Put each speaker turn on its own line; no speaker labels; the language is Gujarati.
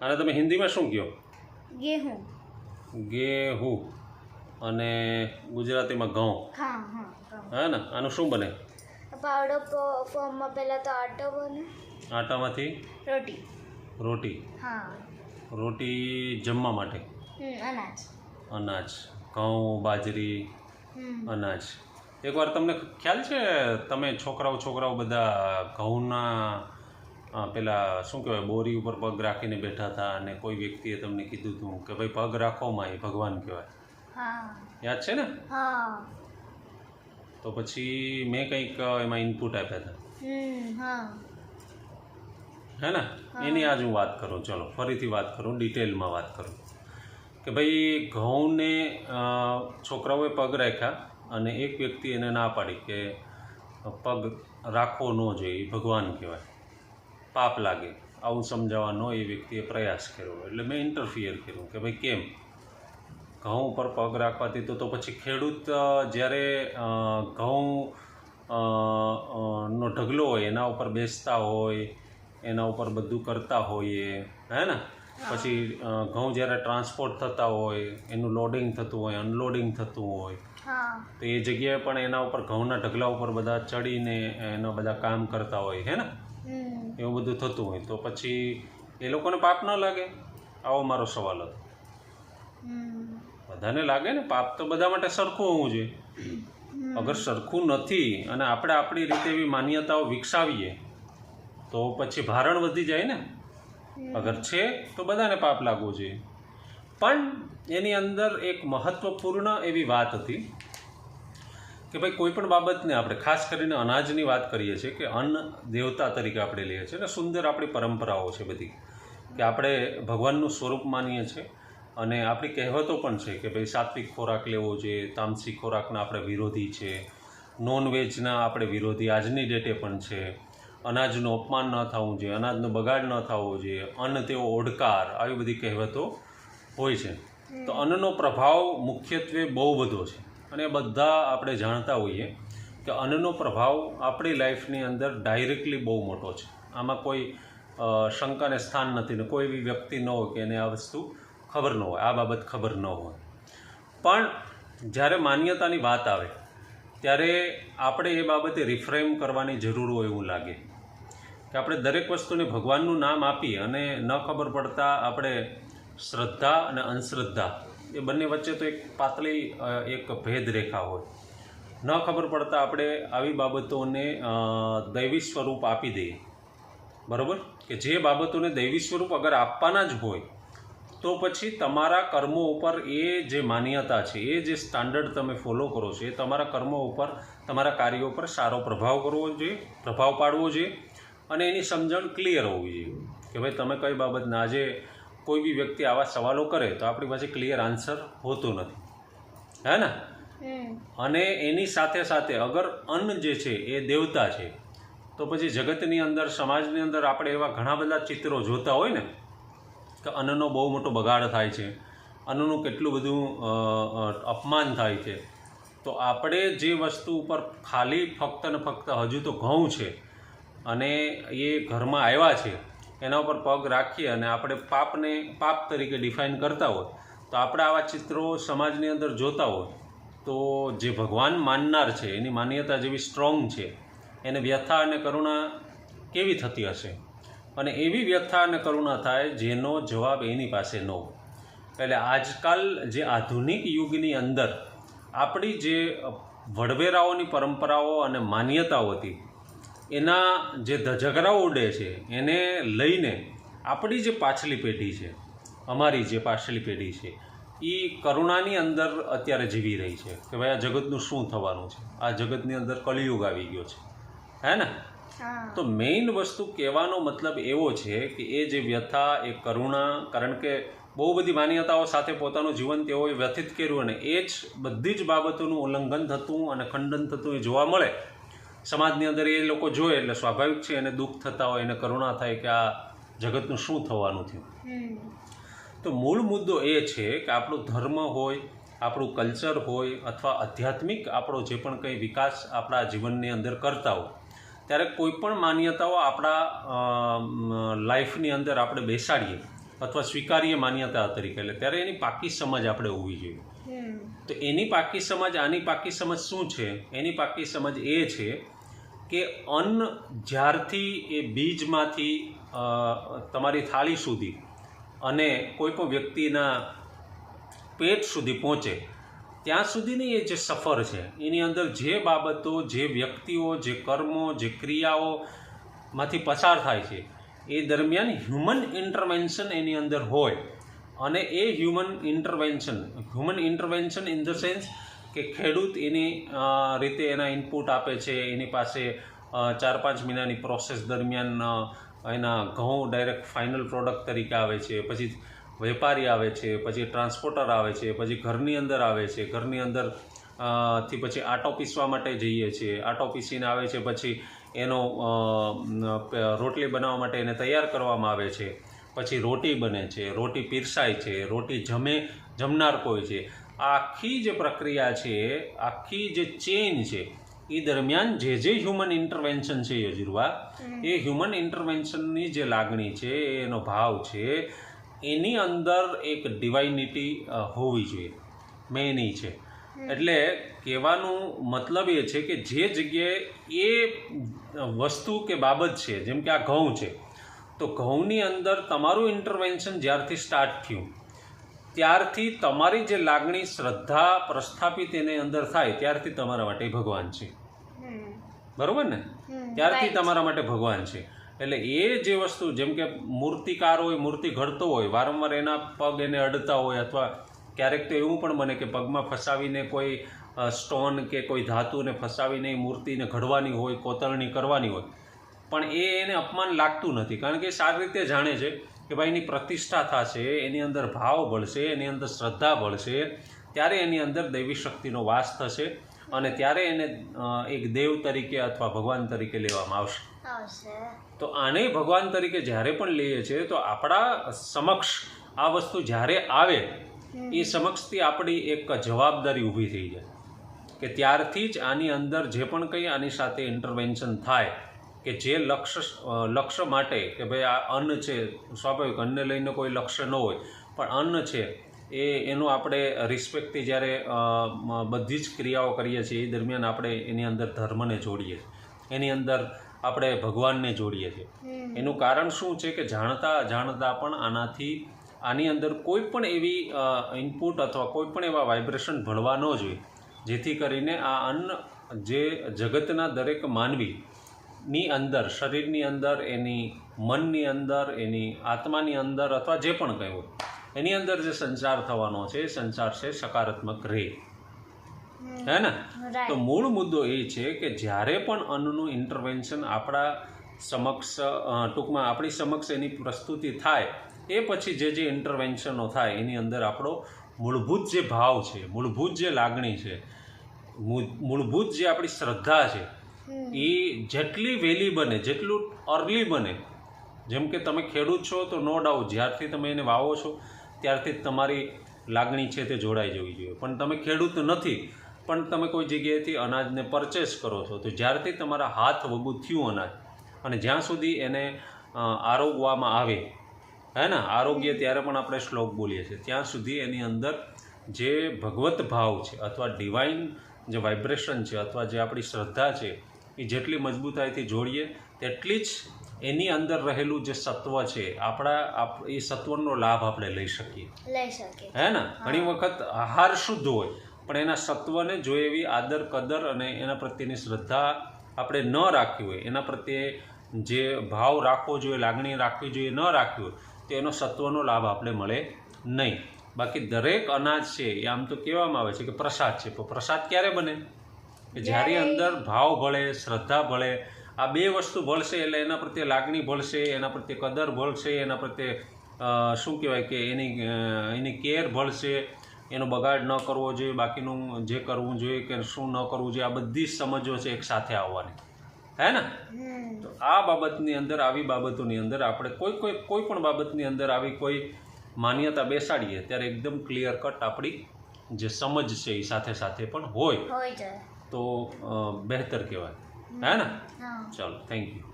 અને તમે હિન્દીમાં શું કહો?
ગેહું.
ગેહું. અને ગુજરાતીમાં ઘઉં.
હા
ને? આનું શું બને?
પાવડો ફોર્મમાં પહેલાં તો આટો બને.
આટામાંથી?
રોટી.
રોટી.
હા.
રોટી જમવા માટે?
અનાજ.
અનાજ. ઘઉં બાજરી અનાજ. એકવાર તમને ખ્યાલ છે તમે છોકરાઓ છોકરાઓ બધા ઘઉંના પેલા શું કહેવાય બોરી ઉપર પગ રાખીને બેઠા હતા અને કોઈ વ્યક્તિએ તમને કીધું હતું કે ભાઈ પગ રાખો માં એ ભગવાન કહેવાય.
હા.
યાદ છે ને? તો પછી મેં કંઈક એમાં ઇનપુટ આપ્યા હતા.
હે.
ને? એની આજ હું વાત કરું ચલો ફરીથી વાત કરું ડિટેલમાં વાત કરું. કે ભાઈ ઘઉંને છોકરાઓએ પગ રાખ્યા અને એક વ્યક્તિ એને ના પાડી કે પગ રાખવો ન જોઈએ ભગવાન કહેવાય. પાપ લાગે. આવું સમજાવવાનો એ વ્યક્તિએ પ્રયાસ કર્યો. એટલે મેં ઇન્ટરફિયર કર્યું કે ભાઈ કેમ? ઘઉં ઉપર પગ રાખવાથી તો તો પછી ખેડૂત જ્યારે ઘઉં નો ઢગલો હોય એના ઉપર બેસતા હોય એના ઉપર બધું કરતા હોઈએ હે ને? પછી ઘઉં જ્યારે ટ્રાન્સપોર્ટ થતા હોય એનું લોડિંગ થતું હોય અનલોડિંગ થતું હોય તો એ જગ્યાએ પણ એના ઉપર ઘઉંના ઢગલા ઉપર બધા ચડીને એના બધા કામ કરતા હોય હે ને? એવું બધું થતું હોય તો પછી એ લોકોને પાપ ન લાગે. આવો મારો સવાલ હતો. બધાને લાગે ને પાપ તો બધા માટે સરખું હોવું જોઈએ. અગર સરખું નથી અને આપણે આપણી રીતે એવી માન્યતાઓ વિકસાવીએ તો પછી ભારણ વધી જાય ને. અગર છે તો બધાને પાપ લાગવું જોઈએ. પણ એની અંદર એક મહત્વપૂર્ણ એવી વાત હતી. કે ભાઈ કોઈ પણ બાબતને આપણે ખાસ કરીને અનાજની વાત કરીએ છીએ કે અન્ન દેવતા તરીકે આપણે લઈએ છીએ અને સુંદર આપણી પરંપરાઓ છે બધી. કે આપણે ભગવાનનું સ્વરૂપ માનીએ છીએ અને આપણી કહેવતો પણ છે કે ભાઈ સાત્વિક ખોરાક લેવો જોઈએ તામસિક ખોરાકના આપણે વિરોધી છે નોનવેજના આપણે વિરોધી આજની ડેટે પણ છે. અનાજનું અપમાન ન થવું જોઈએ અનાજનો બગાડ ન થવો જોઈએ અન્ન તેવો ઓડકાર આવી બધી કહેવતો હોય છે. તો અન્નનો પ્રભાવ મુખ્યત્વે બહુ બધો છે. અને બધા આપણે જાણતા હોઈએ કે અન્નનો પ્રભાવ આપણી લાઈફની અંદર ડાયરેક્ટલી બહુ મોટો છે. આમાં કોઈ શંકાને સ્થાન નથી ને કોઈ એવી વ્યક્તિ ન હોય કે એને આ વસ્તુ ખબર ન હોય, આ બાબત ખબર ન હોય. પણ જ્યારે માન્યતાની વાત આવે, ત્યારે આપણે એ બાબતે રિફ્રેમ કરવાની જરૂર હોય એવું લાગે. કે આપણે દરેક વસ્તુને ભગવાનનું નામ આપી અને ન ખબર પડતા આપણે શ્રદ્ધા અને અંધશ્રદ્ધા એ બંને વચ્ચે તો એક પાતળી એક ભેદ રેખા હોય. ન ખબર પડતા આપણે આવી બાબતોને દૈવી સ્વરૂપ આપી દઈએ. બરાબર? કે જે બાબતોને દૈવી સ્વરૂપ અગર આપવાના જ હોય, તો પછી તમારા કર્મો ઉપર એ જે માન્યતા છે, એ જે સ્ટાન્ડર્ડ તમે ફોલો કરો છો, એ તમારા કર્મો ઉપર, તમારા કાર્યો ઉપર સારો પ્રભાવ કરવો જોઈએ, પ્રભાવ પાડવો જોઈએ અને એની સમજણ ક્લિયર હોવી જોઈએ. કે ભાઈ તમે કઈ બાબતના આજે કોઈ બી વ્યક્તિ આવા સવાલો કરે તો આપણી પાસે ક્લિયર આન્સર હોતો નથી. હે ને? અને એની સાથે સાથે અગર અન્ન જે છે એ દેવતા છે તો પછી જગતની અંદર સમાજની અંદર આપણે એવા ઘણા બધા ચિત્રો જોતા હોય ને કે અન્નનો બહુ મોટો બગાડ થાય છે અન્નનું કેટલું બધું અપમાન થાય છે તો આપણે જે વસ્તુ ઉપર ખાલી ફક્ત ને ફક્ત હજુ તો ઘઉં છે અને એ ઘરમાં આવ્યા છે એના ઉપર પગ રાખીએ અને આપણે પાપને પાપ તરીકે ડિફાઇન કરતા હોય, તો આપણે આવા ચિત્રો સમાજની અંદર જોતા હોય, તો જે ભગવાન માનનાર છે, એની માન્યતા જેવી સ્ટ્રોંગ છે, એને વ્યથા અને કરુણા કેવી થતી હશે? અને એવી વ્યથા અને કરુણા થાય જેનો જવાબ એની પાસે ન હોય. એટલે આજકાલ જે આધુનિક યુગની અંદર આપણી જે વડવેરાઓની પરંપરાઓ અને માન્યતાઓ હતી એના જે ધજગરાઓ ઉડે છે એને લઈને આપણી જે પાછલી પેઢી છે અમારી જે પાછલી પેઢી છે એ કરુણાની અંદર અત્યારે જીવી રહી છે કે ભાઈ આ જગતનું શું થવાનું છે? આ જગતની અંદર કલિયુગ આવી ગયો છે. હે ને? તો મેઇન વસ્તુ કહેવાનો મતલબ એવો છે કે એ જે વ્યથા એ કરુણા કારણ કે બહુ બધી માન્યતાઓ સાથે પોતાનું જીવન તેઓએ વ્યથિત કર્યું અને એ જ બધી જ બાબતોનું ઉલ્લંઘન થતું અને ખંડન થતું એ જોવા મળે સમાજની અંદર એ લોકો જોવે એટલે સ્વાભાવિક છે એને દુઃખ થતા હોય એને કરુણા થાય કે આ જગતનું શું થવાનું થયું. તો મૂળ મુદ્દો એ છે કે આપણું ધર્મ હોય આપણું કલ્ચર હોય અથવા આધ્યાત્મિક આપણો જે પણ કંઈ વિકાસ આપણા જીવનની અંદર કરતા હોય ત્યારે કોઈ પણ માન્યતાઓ આપણા લાઈફની અંદર આપણે બેસાડીએ અથવા સ્વીકારીએ માન્યતા તરીકે. એટલે ત્યારે એની પાકી સમજ આપણે હોવી જોઈએ. તો એની પાકી સમજ, આની પાકી સમજ શું છે? એની પાકી સમજ એ છે કે અન્ન જ્યારથી એ બીજમાંથી તમારી થાળી સુધી અને કોઈ પણ વ્યક્તિના પેટ સુધી પહોંચે, ત્યાં સુધીની એ જે સફર છે, એની અંદર જે બાબતો, જે વ્યક્તિઓ, જે કર્મો, જે ક્રિયાઓમાંથી પસાર થાય છે, એ દરમિયાન હ્યુમન ઇન્ટરવેન્શન એની અંદર હોય. અને એ human intervention human intervention in the sense કે ખેડૂત એની રીતે એના ઇનપુટ આપે છે, એની પાસે ચાર પાંચ મહિનાની પ્રોસેસ દરમિયાન એના ઘઉં ડાયરેક્ટ ફાઇનલ પ્રોડક્ટ તરીકે આવે છે, પછી વેપારી આવે છે, પછી ટ્રાન્સપોર્ટર આવે છે, પછી ઘરની અંદર આવે છે, ઘરની અંદરથી પછી આટો પીસવા માટે જઈએ છીએ આટો પીસીને આવે છે, પછી એનો રોટલી બનાવવા માટે એને તૈયાર કરવામાં આવે છે. પછી રોટી બને છે રોટી પીરસાય છે રોટી જમે જમનાર કોઈ છે. આખી જે પ્રક્રિયા છે આખી જે ચેઇન છે એ દરમિયાન જે જે હ્યુમન ઇન્ટરવેન્શન છે યજુર્વા એ હ્યુમન ઇન્ટરવેન્શનની જે લાગણી છે એનો ભાવ છે એની અંદર એક ડિવાઇનિટી હોવી જોઈએ. મેની છે. એટલે કહેવાનું મતલબ એ છે કે જે જગ્યાએ એ વસ્તુ કે બાબત છે જેમ કે આ ઘઉં છે તો ઘઉંની અંદર તમારું ઇન્ટરવેન્શન જ્યારથી સ્ટાર્ટ થયું ત્યારથી તમારી જે લાગણી શ્રદ્ધા પ્રસ્થાપિત એની અંદર થાય ત્યારથી તમારા માટે ભગવાન છે. બરાબર ને? ત્યારથી તમારા માટે ભગવાન છે. એટલે એ જે વસ્તુ જેમ કે મૂર્તિકાર હોય મૂર્તિ ઘડતો હોય વારંવાર એના પગ એને અડતા હોય અથવા ક્યારેક તો એવું પણ બને કે પગમાં ફસાવીને કોઈ સ્ટોન કે કોઈ ધાતુને ફસાવીને મૂર્તિને ઘડવાની હોય કોતરણી કરવાની હોય પણ એ એને અપમાન લાગતું નથી. કારણ કે સારી રીતે જાણે છે કે ભાઈ એની પ્રતિષ્ઠા થશે એની અંદર ભાવ બળશે એની અંદર શ્રદ્ધા બળશે ત્યારે એની અંદર દૈવી શક્તિનો વાસ થશે અને ત્યારે એને એક દેવ તરીકે અથવા ભગવાન તરીકે લેવામાં આવશે.
આવશે.
તો આને ભગવાન તરીકે જ્યારે પણ લઈએ છીએ તો આપણા સમક્ષ આ વસ્તુ જ્યારે આવે એ સમક્ષથી આપણી એક જવાબદારી ઊભી થઈ જાય. કે ત્યારથી જ આની અંદર જે પણ કંઈ આની સાથે ઇન્ટરવેન્શન થાય કે જે લક્ષ્ય લક્ષ્ય માટે કે ભાઈ આ અન્ન છે સ્વાભાવિક અન્નને લઈને કોઈ લક્ષ્ય ન હોય પણ અન્ન છે એ એનું આપણે રિસ્પેક્ટથી જ્યારે બધી જ ક્રિયાઓ કરીએ છીએ એ દરમિયાન આપણે એની અંદર ધર્મને જોડીએ છીએ. એની અંદર આપણે ભગવાનને જોડીએ છીએ. એનું કારણ શું છે કે જાણતા જાણતા પણ આનાથી આની અંદર કોઈ પણ એવી ઇનપુટ અથવા કોઈ પણ એવા વાઇબ્રેશન ભળવા ન જોઈએ. જેથી કરીને આ અન્ન જે જગતના દરેક માનવીની અંદર શરીરની અંદર એની મનની અંદર એની આત્માની અંદર અથવા જે પણ કંઈ હોય એની અંદર જે સંચાર થવાનો છે એ સંચાર છે સકારાત્મક રે. હે ને? તો મૂળ મુદ્દો એ છે કે જ્યારે પણ અન્નનું ઇન્ટરવેન્શન આપણા સમક્ષ ટૂંકમાં આપણી સમક્ષ એની પ્રસ્તુતિ થાય એ પછી જે જે ઇન્ટરવેન્શનો થાય એની અંદર આપણો મૂળભૂત જે ભાવ છે મૂળભૂત જે લાગણી છે મૂળભૂત જે આપણી શ્રદ્ધા છે એ જેટલી વહેલી બને, જેટલું અર્લી બને, જેમ કે તમે ખેડૂત છો તો નો ડાઉટ જ્યારથી તમે એને વાવો છો, ત્યારથી જ તમારી લાગણી છે તે જોડાઈ જવી જોઈએ. પણ તમે ખેડૂત નથી, પણ તમે કોઈ જગ્યાએથી અનાજને પરચેસ કરો છો, તો જ્યારથી તમારા હાથ વગું થયું અનાજ, અને જ્યાં સુધી એને આરોગવામાં આવે, હે ને, આરોગ્ય ત્યારે પણ આપણે શ્લોક બોલીએ છીએ, ત્યાં સુધી એની અંદર જે ભગવત ભાવ છે, અથવા ડિવાઇન જે વાઇબ્રેશન છે, અથવા જે આપણી શ્રદ્ધા છે એ જેટલી મજબૂતાઈથી જોડીએ તેટલી જ એની અંદર રહેલું જે સત્વ છે આપણા આપ એ સત્વનો લાભ આપણે લઈ શકીએ.
લઈ
હે ને? ઘણી વખત આહાર શુદ્ધ હોય પણ એના સત્વને જો એવી આદર કદર અને એના પ્રત્યેની શ્રદ્ધા આપણે ન રાખી હોય એના પ્રત્યે જે ભાવ રાખવો જોઈએ લાગણી રાખવી જોઈએ ન રાખવી હોય તો એનો સત્વનો લાભ આપણે મળે નહીં. બાકી દરેક અનાજ છે એ આમ તો કહેવામાં આવે છે કે પ્રસાદ છે પણ પ્રસાદ ક્યારે બને? કે જ્યારે અંદર ભાવ ભળે શ્રદ્ધા ભળે આ બે વસ્તુ ભળશે એટલે એના પ્રત્યે લાગણી ભળશે એના પ્રત્યે કદર ભળશે એના પ્રત્યે શું કહેવાય કે એની એની કેર ભળશે એનો બગાડ ન કરવો જોઈએ બાકીનું જે કરવું જોઈએ કે શું ન કરવું જોઈએ આ બધી જ સમજો છે એક સાથે આવવાની. હે ને? તો આ બાબતની અંદર આવી બાબતોની અંદર આપણે કોઈ કોઈ કોઈ પણ બાબતની અંદર આવી કોઈ માન્યતા બેસાડીએ ત્યારે એકદમ ક્લિયર કટ આપણી જે સમજ છે એ સાથે સાથે પણ હોય. તો બહેતર કહેવાય. હે ને? ચાલો થેન્ક યુ